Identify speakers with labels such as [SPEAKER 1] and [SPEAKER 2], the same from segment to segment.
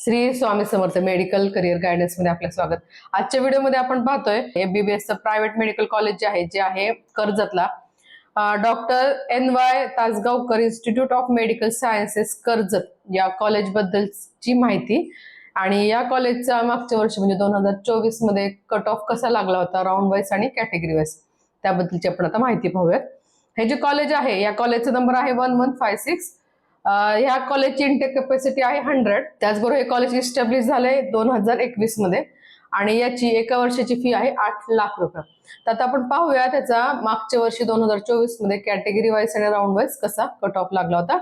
[SPEAKER 1] Shri Swami Samarth medical career गायडन्समध्ये आपलं स्वागत. आजच्या व्हिडिओमध्ये आपण पाहतोय एमबीबीएसचं प्रायव्हेट मेडिकल कॉलेज जे आहे जे आहे कर्जतला. Doctor N Y Tasgaonkar institute of medical sciences Karjat. या कॉलेज बद्दलची माहिती. आणि या कॉलेजचा मागच्या वर्षी म्हणजे दोन हजार चोवीसमध्ये कट ऑफ कसा लागला होता? राऊंड वाईज आणि कॅटेगरी वाईज त्याबद्दलची आपण आता माहिती पाहूयात. हे जे कॉलेज आहे या कॉलेजचा नंबर आहे वन वन फाय सिक्स ह्या कॉलेजची इंटेक कॅपॅसिटी आहे हंड्रेड त्याचबरोबर हे कॉलेज इस्टॅब्लिश झालंय दोन हजार एकवीसमध्ये. आणि याची एका वर्षाची फी आहे आठ लाख रुपये. तर आता आपण पाहूया त्याचा मागच्या वर्षी दोन हजार चोवीसमध्ये कॅटेगरी वाईज आणि राऊंड वाईज कसा कट ऑफ लागला होता.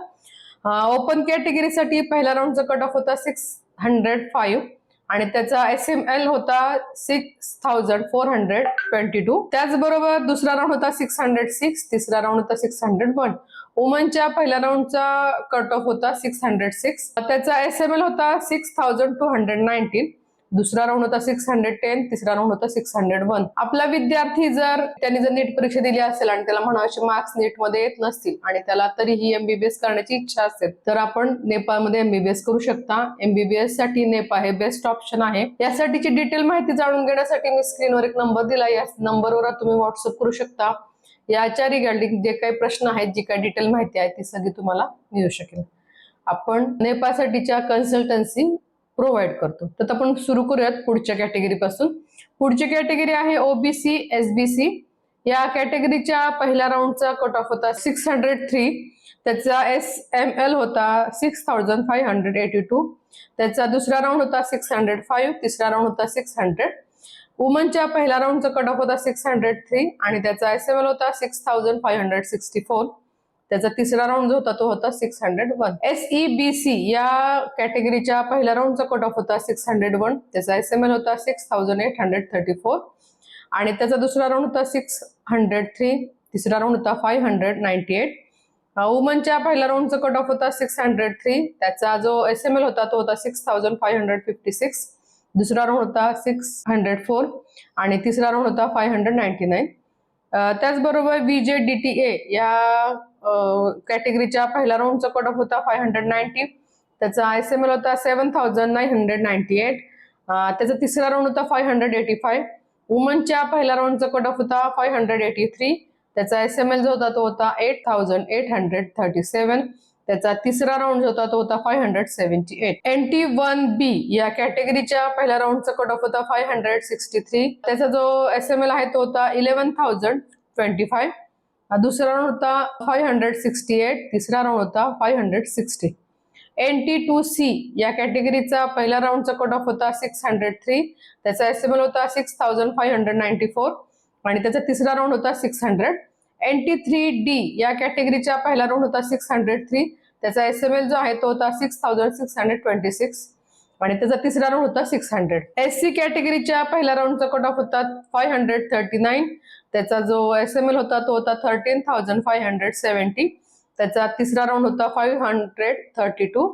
[SPEAKER 1] ओपन कॅटेगरीसाठी पहिला राऊंडचा कट ऑफ होता सिक्स हंड्रेड फाईव्ह आणि त्याचा एस एम एल होता six thousand four hundred twenty two त्याचबरोबर दुसरा राऊंड होता सिक्स हंड्रेड सिक्स तिसरा राऊंड होता सिक्स हंड्रेड वन वुमनच्या पहिल्या राऊंडचा कट ऑफ होता सिक्स हंड्रेड सिक्स त्याचा एस एम एल होता six thousand two hundred nineteen दुसरा राऊंड होता सिक्स हंड्रेड टेन तिसरा राऊंड होता सिक्स हंड्रेड वन आपला विद्यार्थी जर त्यांनी जर नीट परीक्षा दिली असेल आणि त्याला म्हणावे मार्क्स नीटमध्ये येत नसतील आणि त्याला तरीही एमबीबीएस करण्याची इच्छा असेल तर आपण नेपाळमध्ये एमबीबीएस करू शकता. एमबीबीएससाठी नेपाळ हे बेस्ट ऑप्शन आहे. यासाठीची डिटेल माहिती जाणून घेण्यासाठी मी स्क्रीनवर एक नंबर दिला या नंबरवर तुम्ही व्हॉट्सअप करू शकता. याच्या रिगार्डिंग जे काही प्रश्न आहेत जी काही डिटेल माहिती आहे ती सगळी तुम्हाला मिळू शकेल. आपण नेपाळसाठीच्या कन्सल्टन्सी प्रोव्हाइड करतो. तर आपण सुरू करूयात पुढच्या कॅटेगरी पासून. पुढची कॅटेगरी आहे ओबीसी एसबीसी या कॅटेगरीच्या पहिल्या राऊंडचा कट ऑफ होता सिक्स हंड्रेड थ्री त्याचा एस एम एल होता six thousand five hundred eighty two त्याचा दुसरा राऊंड होता सिक्स हंड्रेड फाईव्ह तिसरा राऊंड होता सिक्स हंड्रेड वुमनच्या पहिल्या राऊंडचा कट ऑफ होता सिक्स हंड्रेड थ्री आणि त्याचा एस एम एल होता six thousand five hundred sixty four त्याचा तिसरा राऊंड जो होता तो होता six hundred one SEBC B C या कॅटेगरीच्या पहिल्या राऊंडचा कट ऑफ होता सिक्स हंड्रेड वन त्याचा एस एम एल होता six thousand eight hundred thirty four आणि त्याचा दुसरा राऊंड होता सिक्स हंड्रेड थ्री तिसरा राऊंड होता फाईव्ह हंड्रेड नाईन्टी एट वुमनच्या पहिल्या राऊंडचा कट ऑफ होता सिक्स हंड्रेड थ्री त्याचा जो एस एम एल होता तो होता six thousand five hundred fifty six दुसरा राऊंड होता सिक्स हंड्रेड फोर आणि तिसरा राऊंड होता फाईव्ह हंड्रेड नाईन्टी नाईन त्याचबरोबर V J D T A या कॅटेगरीच्या पहिल्या राऊंडचा कट ऑफ होता फाय हंड्रेड नाईन्टी त्याचा एस एम एल होता seven thousand nine hundred ninety eight त्याचा तिसरा राऊंड होता फाय हंड्रेड एटी फाय वुमनच्या पहिल्या राऊंडचा कट ऑफ होता फाय हंड्रेड एटी थ्री त्याचा एस एम एल जो होता तो होता eight thousand eight hundred thirty seven त्याचा तिसरा राऊंड जो होता तो होता five hundred seventy eight N T one B या कॅटेगरीच्या पहिल्या राऊंडचा कट ऑफ होता फाय हंड्रेड सिक्स्टी थ्री त्याचा जो एस एम एल आहे तो होता इलेव्हन थाउजंड ट्वेंटी फाय दुसरा राऊंड होता फाय हंड्रेड सिक्स्टी एट तिसरा राऊंड होता five hundred sixty N T two C या कॅटेगरीचा पहिल्या राऊंडचा कट ऑफ होता सिक्स हंड्रेड थ्री त्याचा एस एम एल होता six thousand five hundred ninety four आणि त्याचा तिसरा राऊंड होता six hundred N T three D या कॅटेगरीचा पहिला राऊंड होता सिक्स हंड्रेड थ्री त्याचा एस एम एल जो आहे तो होता six thousand six hundred twenty six आणि त्याचा तिसरा राऊंड होता सिक्स हंड्रेड एस सी कॅटेगरीच्या पहिल्या राऊंडचा कट ऑफ होता फाय हंड्रेड थर्टी नाईन त्याचा जो एस एम एल होता तो होता thirteen thousand five hundred seventy त्याचा तिसरा राऊंड होता फाईव्ह हंड्रेड थर्टी टू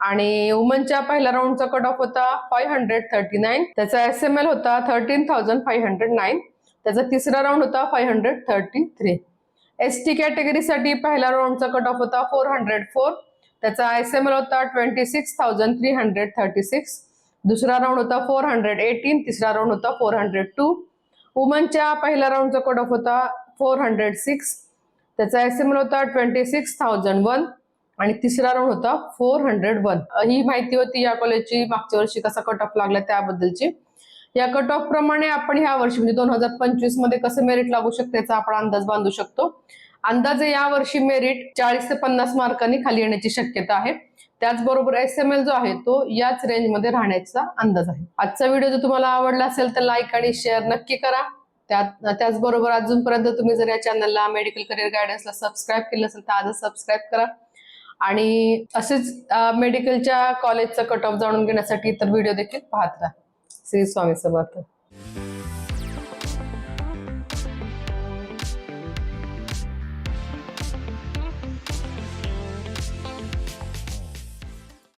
[SPEAKER 1] आणि वुमनच्या पहिल्या राऊंडचा कट ऑफ होता फाय हंड्रेड थर्टी नाईन त्याचा एस एम एल होता thirteen thousand five hundred nine त्याचा तिसरा राऊंड होता five hundred thirty three S T कॅटेगरीसाठी पहिला राऊंडचा कट ऑफ होता फोर हंड्रेड फोर त्याचा एस एम एल होता twenty six thousand three hundred thirty six दुसरा राऊंड होता फोर हंड्रेड एटीन तिसरा राऊंड होता फोर हंड्रेड टू वुमनच्या पहिल्या राऊंडचा कट ऑफ होता फोर हंड्रेड सिक्स त्याचा एस एम एल होता ट्वेंटी सिक्स थाउजंड वन आणि तिसरा राऊंड होता फोर हंड्रेड वन ही माहिती होती या कॉलेजची मागच्या वर्षी कसा कट ऑफ लागला त्याबद्दलची. या कट ऑफ प्रमाणे आपण ह्या वर्षी म्हणजे दोन हजार पंचवीसमध्ये कसं मेरिट लागू शकते याचा आपण अंदाज बांधू शकतो. अंदाजे या वर्षी मेरिट चाळीस ते पन्नास मार्कांनी खाली येण्याची शक्यता आहे. त्याचबरोबर एस एम एल जो आहे तो याच रेंजमध्ये राहण्याचा अंदाज आहे. आजचा व्हिडिओ जर तुम्हाला आवडला असेल तर लाईक आणि शेअर नक्की करा. त्यात त्याचबरोबर अजूनपर्यंत तुम्ही जर या चॅनलला मेडिकल करिअर गायडन्सला सबस्क्राईब केलं असेल तर आजच सबस्क्राईब करा. आणि असेच मेडिकलच्या कॉलेजचा कट ऑफ जाणून घेण्यासाठी इतर व्हिडिओ देखील पाहत राहा. श्री स्वामी समर्थ